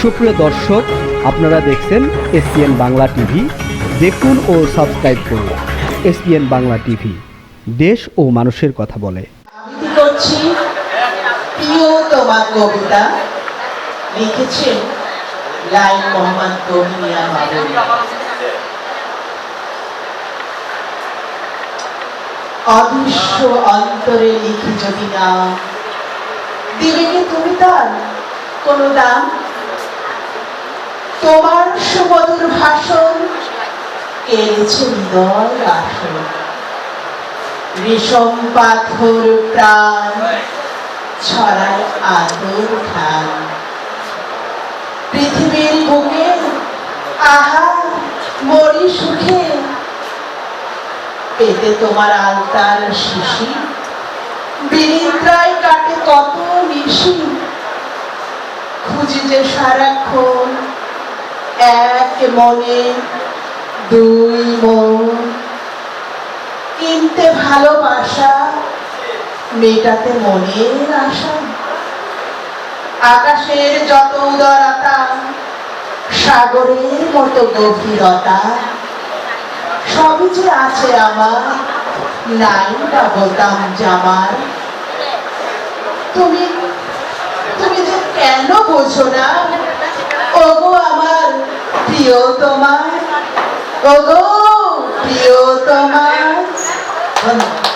সুপ্রিয় দর্শক, আপনারা দেখছেন এসপিএন বাংলা টিভি। দেখুন ও সাবস্ক্রাইব করুন এসপিএন বাংলা টিভি। দেশ ও মানুষের কথা বলে। আবৃত্তি করছি তোমার কবিতা। লিখেছেন লাইন মোহাম্মদ অদৃশ্য অন্তরে লিখি যদি না কি তুমি তার কোনো দাম? তোমার সুমধুর ভাষণ কেড়েছে হৃদয় আসন রেশম পাথর প্রাণ ছড়ায় আদর খান পৃথিবীর বুকে আহা মরি সুখে পেতে তোমার আলতার শিশি। বিনিদ্রায় কাটে কত নিশি, খুঁজি যে সারাক্ষণ এক মনে দুই মন। কিনতে ভালোবাসা, মেটাতে মনের আশা। আকাশের যত উদারতা, সাগরের মতো গভীরতা, সবই যে আছে আমার, নাই বা বোতাম জামার তুমি তুমি যে কেন বোঝো না? ওগো প্রিয় তোমার ওগো প্রিয় তোমার ধন্যবাদ।